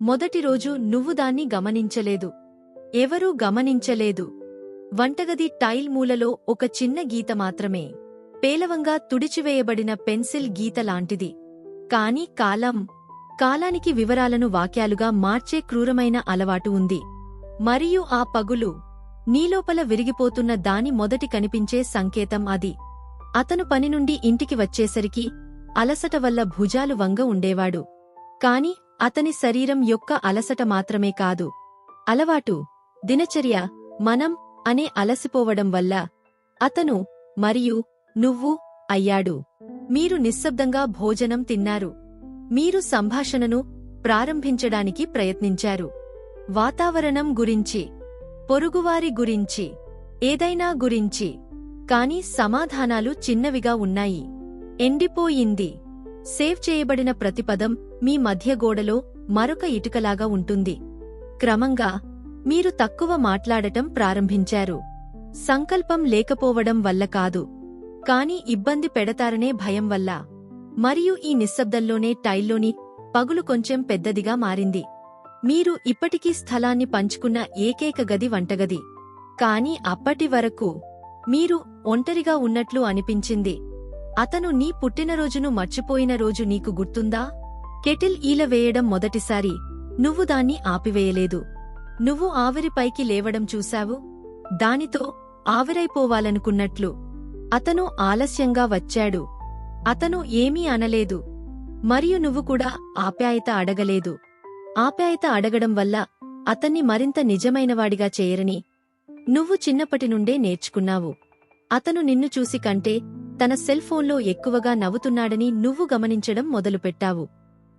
మొదటి రోజు నువ్వు దాన్ని గమనించలేదు. ఎవరూ గమనించలేదు. వంటగది టైల్ మూలలో ఒక చిన్న గీత మాత్రమే. పేలవంగా తుడిచివేయబడిన పెన్సిల్ గీత లాంటిది. కాని కాలం కాలానికి వివరాలను వాక్యాలుగా మార్చే క్రూరమైన అలవాటు ఉంది. మరియు ఆ పగులు నీలోపల విరిగిపోతున్న దాని మొదటి కనిపించే సంకేతం అది. అతను పని నుండి ఇంటికి వచ్చేసరికి అలసట వల్ల భుజాలు వంగ ఉండేవాడు. కాని అతని శరీరం యొక్క అలసట మాత్రమే కాదు. అలవాటు దినచర్య మనం అనే అలసిపోవడం వల్ల అతను మరియు నువ్వు అయ్యాడు. మీరు నిశ్శబ్దంగా భోజనం తిన్నారు. మీరు సంభాషణను ప్రారంభించడానికి ప్రయత్నించారు. వాతావరణం గురించి పొరుగువారి గురించి ఏదైనా గురించి కాని సమాధానాలు చిన్నవిగా ఉన్నాయి. ఎండిపోయింది. సేవ్ చేయబడిన ప్రతిపదం మీ మధ్య గోడలో మరొక ఇటుకలాగా ఉంటుంది. క్రమంగా మీరు తక్కువ మాట్లాడటం ప్రారంభించారు. సంకల్పం లేకపోవడం వల్ల కాదు. కాని ఇబ్బంది పెడతారనే భయం వల్ల. మరియు ఈ నిశ్శబ్దంలోనే టైల్లోని పగులు కొంచెం పెద్దదిగా మారింది. మీరు ఇప్పటికీ స్థలాన్ని పంచుకున్న ఏకైక గది వంటగది. కాని అప్పటి వరకు మీరు ఒంటరిగా ఉన్నట్లు అనిపించింది. అతను నీ పుట్టినరోజును మర్చిపోయిన రోజు నీకు గుర్తుందా? కెటిల్ ఈల వేయడం మొదటిసారి. నువ్వు దాన్ని ఆపివేయలేదు. నువ్వు ఆవిరిపైకి లేవడం చూశావు? దానితో ఆవిరైపోవాలనుకున్నట్లు. అతను ఆలస్యంగా వచ్చాడు. అతను ఏమీ అనలేదు. మరియు నువ్వు కూడా ఆప్యాయత అడగలేదు. ఆప్యాయత అడగడం వల్ల అతన్ని మరింత నిజమైనవాడిగా చేయరని నువ్వు చిన్నప్పటి నుండే నేర్చుకున్నావు. అతను నిన్ను చూసి కంటే తన సెల్ ఫోన్లో ఎక్కువగా నవ్వుతున్నాడని నువ్వు గమనించడం మొదలుపెట్టావు.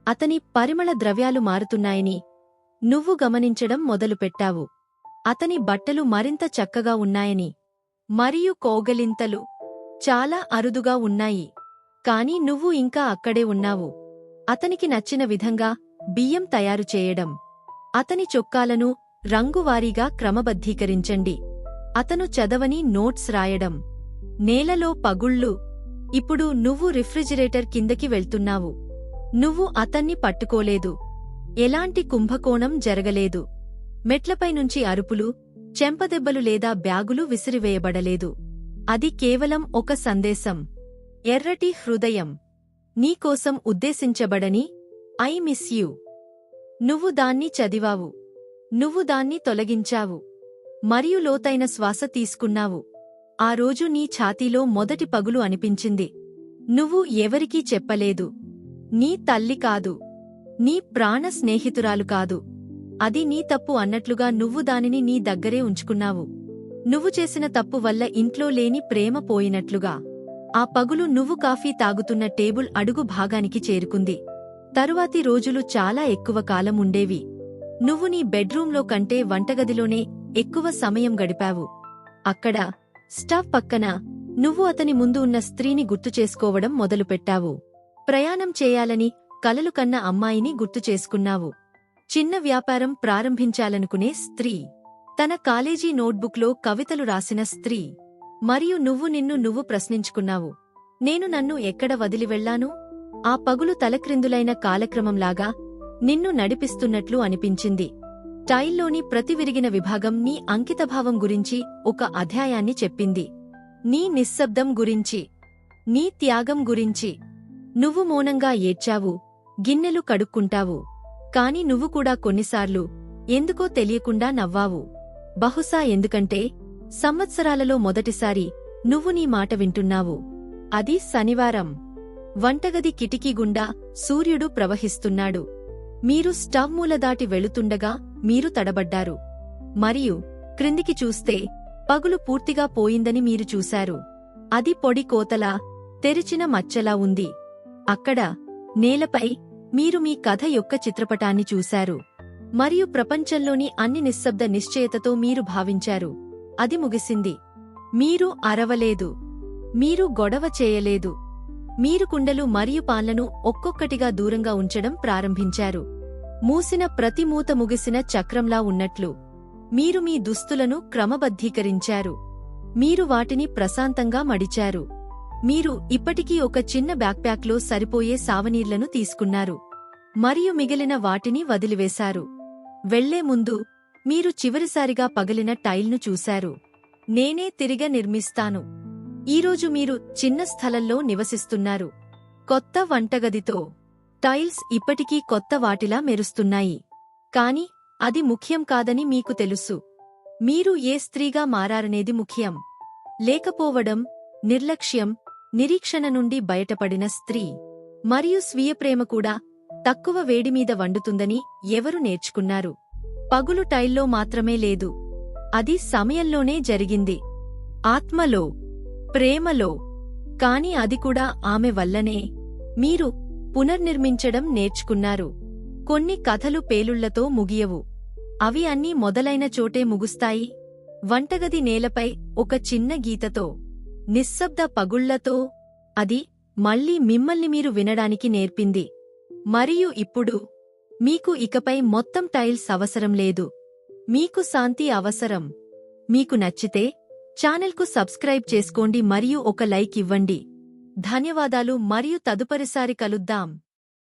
అతని పరిమళ ద్రవ్యాలు మారుతున్నాయని నువ్వు గమనించడం మొదలుపెట్టావు. అతని బట్టలు మరింత చక్కగా ఉన్నాయని మరియు కోగలింతలు చాలా అరుదుగా ఉన్నాయి. కాని నువ్వు ఇంకా అక్కడే ఉన్నావు. అతనికి నచ్చిన విధంగా బియ్యం తయారు చేయడం. అతని చొక్కాలను రంగువారీగా క్రమబద్ధీకరించండి. అతను చదవని నోట్స్ రాయడం. నేలలో పగుళ్ళు. ఇప్పుడు నువ్వు రిఫ్రిజిరేటర్ కిందకి వెళ్తున్నావు. నువ్వు అతన్ని పట్టుకోలేదు. ఎలాంటి కుంభకోణం జరగలేదు. మెట్లపై నుంచి అరుపులు చెంపదెబ్బలు లేదా బ్యాగులు విసిరివేయబడలేదు. అది కేవలం ఒక సందేశం. ఎర్రటి హృదయం. నీకోసం ఉద్దేశించబడని ఐ మిస్ యూ. నువ్వు దాన్ని చదివావు. నువ్వు దాన్ని తొలగించావు. మరియు లోతైన శ్వాస తీసుకున్నావు. ఆ రోజు నీ ఛాతీలో మొదటి పగులు అనిపించింది. నువ్వు ఎవరికీ చెప్పలేదు. నీ తల్లి కాదు. నీ ప్రాణ స్నేహితురాలు కాదు. అది నీ తప్పు అన్నట్లుగా నువ్వు దానిని నీ దగ్గరే ఉంచుకున్నావు. నువ్వు చేసిన తప్పు వల్ల ఇంట్లో లేని ప్రేమ పోయినట్లుగా. ఆ పగులు నువ్వు కాఫీ తాగుతున్న టేబుల్ అడుగు భాగానికి చేరుకుంది. తరువాతి రోజులు చాలా ఎక్కువ కాలం ఉండేవి. నువ్వు నీ బెడ్రూంలో కంటే వంటగదిలోనే ఎక్కువ సమయం గడిపావు. అక్కడ స్టవ్ పక్కన నువ్వు అతని ముందు ఉన్న స్త్రీని గుర్తు చేసుకోవడం మొదలుపెట్టావు. ప్రయాణం చేయాలని కలలు కన్న అమ్మాయిని గుర్తు చేసుకున్నావు. చిన్న వ్యాపారం ప్రారంభించాలనుకునే స్త్రీ. తన కాలేజీ నోట్బుక్లో కవితలు రాసిన స్త్రీ. మరియు నువ్వు నిన్ను నువ్వు ప్రశ్నించుకున్నావు. నేను నన్ను ఎక్కడ వదిలి వెళ్ళాను ఆ పగులు తలక్రిందులైన కాలక్రమంలాగా నిన్ను నడిపిస్తున్నట్లు అనిపించింది. టైల్లోని ప్రతి విరిగిన విభాగం నీ అంకితభావం గురించి ఒక అధ్యాయాన్ని చెప్పింది. నీ నిశ్శబ్దం గురించి నీ త్యాగం గురించి. నువ్వు మౌనంగా ఏడ్చావు గిన్నెలు కడుక్కుంటావు. కాని నువ్వు కూడా కొన్నిసార్లు ఎందుకో తెలియకుండా నవ్వావు. బహుశా ఎందుకంటే సంవత్సరాలలో మొదటిసారి నువ్వు నీ మాట వింటున్నావు. అది శనివారం. వంటగది కిటికీ గుండా సూర్యుడు ప్రవహిస్తున్నాడు. మీరు స్టవ్ మూల దాటి వెళుతుండగా మీరు తడబడ్డారు. మరియు క్రిందికి చూస్తే పగులు పూర్తిగా పోయిందని మీరు చూశారు. అది పొడి కోతలా తెరిచిన మచ్చలా ఉంది. అక్కడ నేలపై మీరు మీ కథ యొక్క చిత్రపటాన్ని చూశారు. మరియు ప్రపంచంలోని అన్ని నిశ్శబ్ద నిశ్చయతతో మీరు భావించారు. అది ముగిసింది. మీరు అరవలేదు. మీరు గొడవ చేయలేదు. మీరు కుండలు మరియు పాన్లను ఒక్కొక్కటిగా దూరంగా ఉంచడం ప్రారంభించారు. మూసిన ప్రతి మూత ముగిసిన చక్రంలా ఉన్నట్లు మీరు మీ దుస్తులను క్రమబద్ధీకరించారు. మీరు వాటిని ప్రశాంతంగా మడిచారు. మీరు ఇప్పటికీ ఒక చిన్న బ్యాక్ప్యాక్లో సరిపోయే సావనీర్లను తీసుకున్నారు. మరియు మిగిలిన వాటిని వదిలివేశారు. వెళ్ళే ముందు మీరు చివరిసారిగా పగిలిన టైల్ను చూశారు. నేనే తిరిగ నిర్మిస్తాను. ఈరోజు మీరు చిన్న స్థలంలో నివసిస్తున్నారు. కొత్త వంటగదితో టైల్స్ ఇప్పటికీ కొత్త వాటిలా మెరుస్తున్నాయి. కాని అది ముఖ్యం కాదని మీకు తెలుసు. మీరు ఏ స్త్రీగా మారారనేది ముఖ్యం. లేకపోవడం నిర్లక్ష్యం నిరీక్షణ నుండి బయటపడిన స్త్రీ. మరియు స్వీయ ప్రేమ కూడా తక్కువ వేడిమీద వండుతుందని ఎవరు నేర్చుకున్నారు? పగులు టైల్లో మాత్రమే లేదు. అది సమయంలోనే జరిగింది. ఆత్మలో ప్రేమలో. కాని అది కూడా ఆమె వల్లనే. మీరు పునర్నిర్మించడం నేర్చుకున్నారు. కొన్ని కథలు పేలుళ్ళతో ముగియవు. అవి అన్నీ మొదలైన చోటే ముగుస్తాయి. వంటగది నేలపై ఒక చిన్న గీతతో నిశ్శబ్ద పగుళ్ళతో అది మళ్ళీ మిమ్మల్ని మీరు వినడానికి నేర్పింది. మరియు ఇప్పుడు మీకు ఇకపై మొత్తం టైల్స్ అవసరం లేదు. మీకు శాంతి అవసరం. మీకు నచ్చితే ఛానల్కు సబ్స్క్రైబ్ చేసుకోండి మరియు ఒక లైక్ ఇవ్వండి. ధన్యవాదాలు మరియు తదుపరిసారి కలుద్దాం.